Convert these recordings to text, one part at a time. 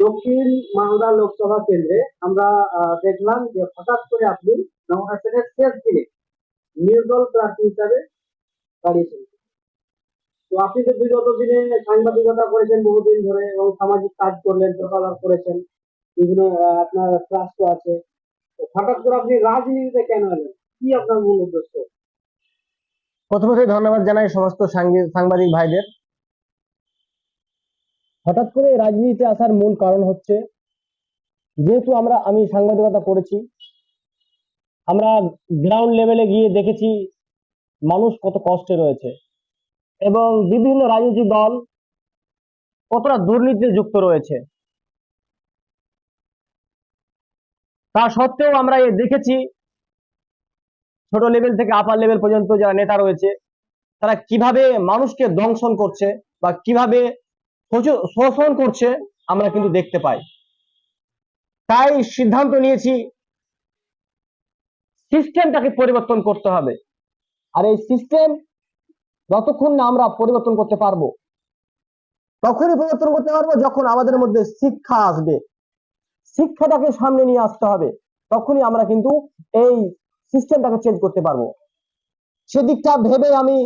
দক্ষিণ মালদা লোকসভা কেন্দ্রে আমরা দেখলাম যে হঠাৎ করে আপনি নমিনেশনের শেষ দিনে নির্দল প্রার্থী হিসাবে দাঁড়িয়েছেন। তো আপনি তো বিগত দিনে সাংবাদিকতা করেছেন বহুদিন ধরে এবং সামাজিক কাজ করলেন প্রচার করেছেন, বিভিন্ন আপনার ট্রাস্ট আছে। হঠাৎ করে আপনি রাজনীতিতে কেন এলেন? কি আপনার মূল উদ্দেশ্য? প্রথমত ধন্যবাদ জানাই সমস্ত সাংবাদিক ভাইদের। হঠাৎ করে রাজনীতিতে আসার মূল কারণ হচ্ছে, যেহেতু আমরা, আমি সাংবাদিকতা করেছি আমরা গ্রাউন্ড লেভেলে গিয়ে দেখেছি মানুষ কত কষ্টে রয়েছে এবং বিভিন্ন রাজনৈতিক দল কতটা দুর্নীতিতে যুক্ত রয়েছে। তা সত্ত্বেও আমরা দেখেছি, ছোট লেভেল থেকে আপার লেভেল পর্যন্ত যারা নেতা রয়েছে, তারা কীভাবে মানুষকে দংশন করছে বা কীভাবে শোষণ করছে, আমরা কিন্তু দেখতে পাই। তাই সিদ্ধান্ত নিয়েছি সিস্টেমটাকে পরিবর্তন করতে হবে। আর এই সিস্টেম যতক্ষণ না আমরা পরিবর্তন করতে পারব, তখনই পরিবর্তন করতে পারব যখন আমাদের মধ্যে শিক্ষা আসবে। শিক্ষাটাকে সামনে নিয়ে আসতে হবে, তখনই আমরা কিন্তু এই সিস্টেমটাকে চেঞ্জ করতে পারব। সেদিকটা ভেবে আমি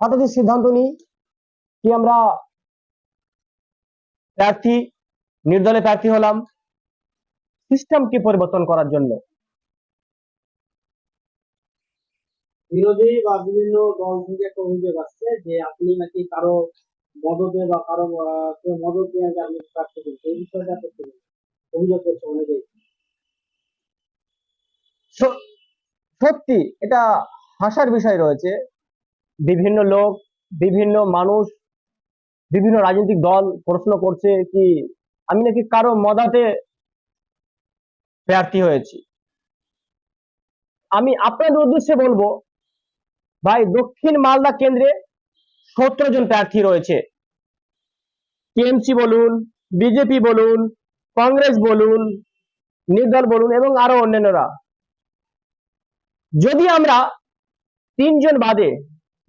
হঠাৎই সিদ্ধান্ত নিই, কি আমরা প্রার্থী নির্দলে প্রার্থী হলাম। সিস্টেমকে পরিবর্তন করার জন্য। বিরোধী বা বিভিন্ন দল থেকে একটা অভিযোগ আসছে যে আপনি নাকি কারও মদতে বা কারও মদত নিয়ে আপনি প্রার্থী এই বিষয়টা করতে অভিযোগ করছে অনেকেই। সত্যি এটা হাসার বিষয় রয়েছে। বিভিন্ন লোক বিভিন্ন মানুষ বিভিন্ন রাজনৈতিক দল প্রশ্ন করছে কি আমি নাকি কারও মদাতে প্রার্থী হয়েছি। আমি আপনাদের উদ্দেশ্যে বলব, ভাই দক্ষিণ মালদা কেন্দ্রে সতেরো জন প্রার্থী রয়েছে। টিএমসি বলুন, বিজেপি বলুন, কংগ্রেস বলুন, নির্দল বলুন এবং আরও অন্যান্যরা। যদি আমরা তিনজন বাদে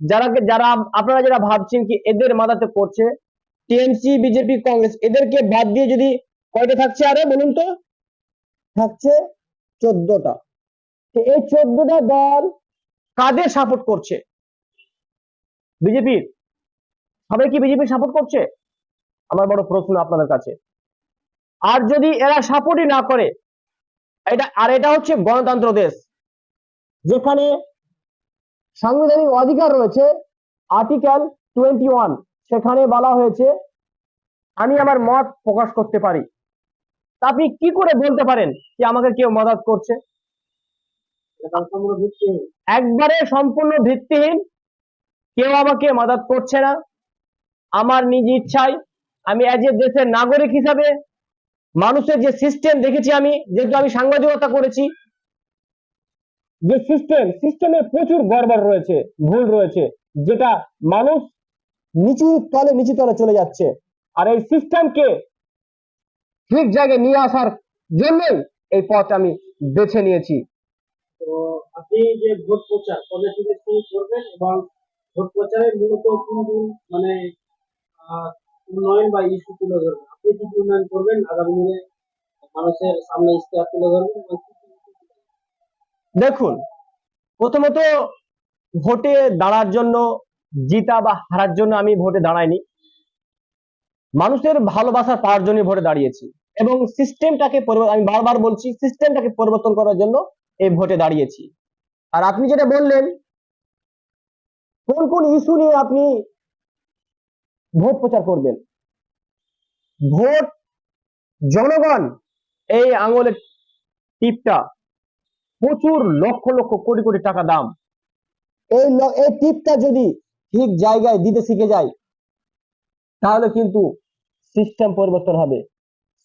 যারা যারা আপনারা যারা ভাবছেন কি এদের মাথাতে পড়ছে, টিএমসি, বিজেপি, কংগ্রেস, এদেরকে বাদ দিয়ে যদি কয়টা থাকছে আরে বলুন তো? থাকছে চোদ্দটা। এই চোদ্দটা দল কাদের সাপোর্ট করছে? বিজেপির। সবাই কি বিজেপি সাপোর্ট করছে? আমার বড় প্রশ্ন আপনাদের কাছে। আর যদি এরা সাপোর্টই না করে, এটা আর এটা হচ্ছে গণতন্ত্র দেশ, যেখানে সাংবিধানিক অধিকার রয়েছে আর্টিকেল টোয়েন্টি ওয়ান সেখানে বলা হয়েছে, আমি আমার মত প্রকাশ করতে পারি। আপনি কি করে বলতে পারেন যে আমাকে কেউ মদত করছে? একবারে সম্পূর্ণ ভিত্তিহীন। কেউ আমাকে মদত করছে না। আমার নিজ ইচ্ছায় আমি অ্যাজ এ দেশের নাগরিক হিসাবে মানুষের যে সিস্টেম দেখেছি আমি, যেহেতু আমি সাংবাদিকতা করেছি যে সিস্টেম সিস্টেমে প্রচুর গড়বড় রয়েছে, ভুল রয়েছে, যেটা মানুষ নিচু তলে নিচু তলে চলে যাচ্ছে। আর এই সিস্টেমকে ঠিক জায়গায় নিয়ে আসার জন্যই এই পথ আমি বেছে নিয়েছি। তো আপনি যে ভোট প্রচার এবং ভোট মূলত মানে উন্নয়ন বা ইস্যু তুলে আপনি কি উন্নয়ন করবেন? মানুষের সামনে তুলে ধরবেন কি কি issue তুলে ধরবেন? দেখুন, প্রথমত ভোটে দাঁড়ার জন্য, জিতা বা হারার জন্য আমি ভোটে দাঁড়াইনি। মানুষের ভালোবাসা পাওয়ার জন্য ভোটে দাঁড়িয়েছি এবং সিস্টেমটাকে আমি বারবার বলছি সিস্টেমটাকে পরিবর্তন করার জন্য এই ভোটে দাঁড়িয়েছি। আর আপনি যেটা বললেন, কোন কোন ইস্যু নিয়ে আপনি ভোট প্রচার করবেন? ভোট, জনগণ, এই আঙুলের টিপটা প্রচুর লক্ষ লক্ষ কোটি কোটি টাকা দাম। এই এই টিপটা যদি ঠিক জায়গায় দিতে শিখে যায়, তাহলে কিন্তু সিস্টেম পরিবর্তন হবে।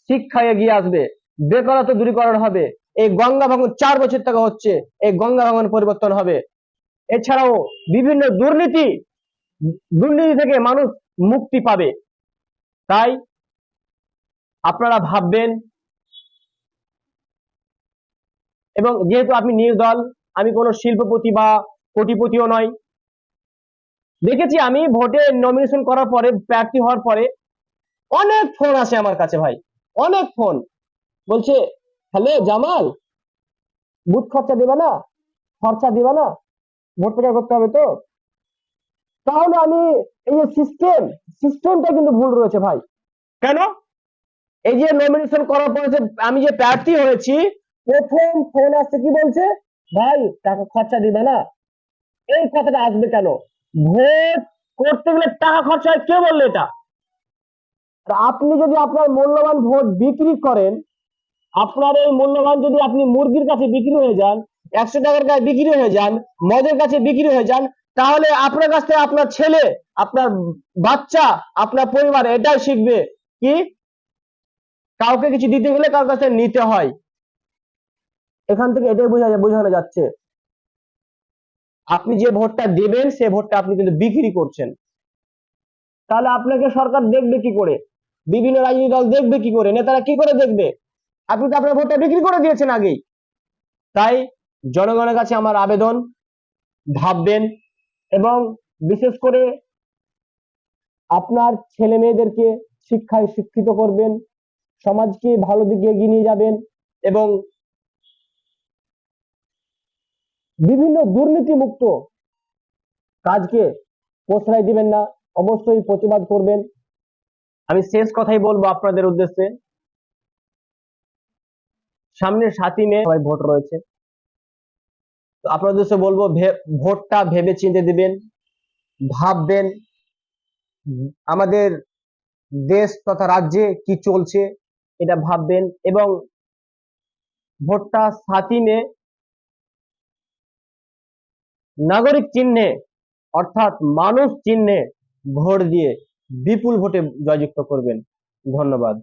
শিক্ষা এগিয়ে আসবে, বেকারত্ব দূরীকরণ হবে, এই গঙ্গা ভাঙন চার বছর থেকে হচ্ছে, এই গঙ্গা ভাঙন পরিবর্তন হবে। এছাড়াও বিভিন্ন দুর্নীতি দুর্নীতি থেকে মানুষ মুক্তি পাবে। তাই আপনারা ভাববেন এবং যেহেতু আপনি নির্দল আমি কোনো শিল্পপতি বা কোটিপতিও নয় দেখেছি আমি ভোটে নমিনেশন করার পরে প্রার্থী হওয়ার পরে অনেক ফোন আসে আমার কাছে ভাই অনেক ফোন। বলছে হ্যালো জামাল বুথ খরচা দিবে না? খরচা দিবে না? ভোট প্রচার করতে হবে তো? তাহলে আমি এই যে সিস্টেম সিস্টেমটা কিন্তু ভুল রয়েছে ভাই। কেন? এই যে নমিনেশন করার পরে যে আমি যে প্রার্থী হয়েছি প্রথম ফোন আসছে কি বলছে? ভাই, টাকা খরচা দিবে না। এই কথাটা আসবে কেন? ভোট করতে গেলে টাকা খরচা হয়, কে বলল এটা? আপনি যদি আপনার মূল্যবান ভোট বিক্রি করেন, আপনার এই মূল্যবান যদি আপনি মুরগির কাছে বিক্রি হয়ে যান, একশো টাকার কাছে বিক্রি হয়ে যান, মদের কাছে বিক্রি হয়ে যান, তাহলে আপনার কাছ থেকে আপনার ছেলে, আপনার বাচ্চা, আপনার পরিবার এটাই শিখবে। কি? কাউকে কিছু দিতে গেলে কার কাছে নিতে হয়। এখান থেকে এটাই বোঝা বোঝানো যাচ্ছে। আপনি যে ভোটটা দেবেন, সে ভোটটা আপনি কিন্তু বিক্রি করছেন। তাহলে আপনাকে সরকার দেখবে কি করে? বিভিন্ন রাজনৈতিক দল দেখবে কি করে? নেতারা কি করে দেখবে? আপনি তো আপনার ভোটটা বিক্রি করে দিয়েছেন আগেই। তাই জনগণের কাছে আমার আবেদন, ভাববেন এবং বিশেষ করে আপনার ছেলে মেয়েদেরকে শিক্ষায় শিক্ষিত করবেন, সমাজকে ভালো দিকে এগিয়ে নিয়ে যাবেন এবং বিভিন্ন দুর্নীতি মুক্ত কাজকে প্রশ্রয় দিবেন না, অবশ্যই প্রতিবাদ করবেন। আমি শেষ কথাই বলব আপনাদের উদ্দেশ্যে। সামনে সাতই মে সবাই ভোট রয়েছে। তো আপনাদের উদ্দেশ্যে বলব ভোটটা ভেবে চিনতে দিবেন, ভাববেন, আমাদের দেশ তথা রাজ্যে কি চলছে এটা ভাববেন এবং ভোটটা সাতই মে নাগরিক চিহ্নে অর্থাৎ মানুষ চিহ্নে ভোট দিয়ে বিপুল ভোটে জয়যুক্ত করবেন। ধন্যবাদ।